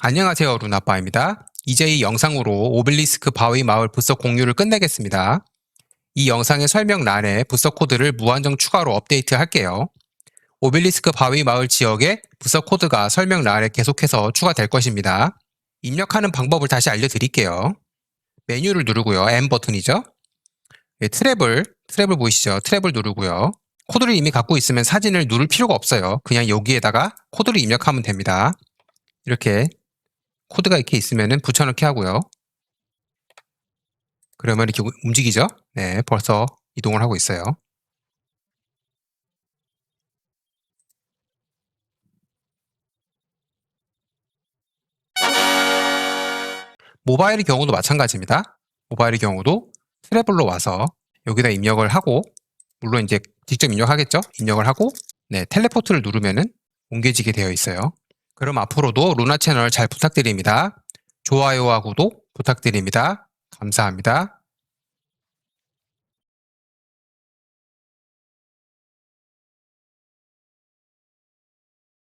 안녕하세요 루나빠입니다. 이제 이 영상으로 오벨리스크 바위 마을 부서 공유를 끝내겠습니다. 이 영상의 설명란에 부서 코드를 무한정 추가로 업데이트 할게요. 오벨리스크 바위 마을 지역에 부서 코드가 설명란에 계속해서 추가될 것입니다. 입력하는 방법을 다시 알려드릴게요. 메뉴를 누르고요. M 버튼이죠. 예, 트랩을, 트랩을 보이시죠? 트랩을 누르고요. 코드를 이미 갖고 있으면 사진을 누를 필요가 없어요. 그냥 여기에다가 코드를 입력하면 됩니다. 이렇게 코드가 이렇게 있으면은 붙여넣기 하고요. 그러면 이렇게 움직이죠? 네, 벌써 이동을 하고 있어요. 모바일의 경우도 마찬가지입니다. 모바일의 경우도 트래블로 와서 여기다 입력을 하고 물론 이제 직접 입력하겠죠? 입력을 하고 네, 텔레포트를 누르면은 옮겨지게 되어 있어요. 그럼 앞으로도 루나 채널 잘 부탁드립니다. 좋아요와 구독 부탁드립니다. 감사합니다.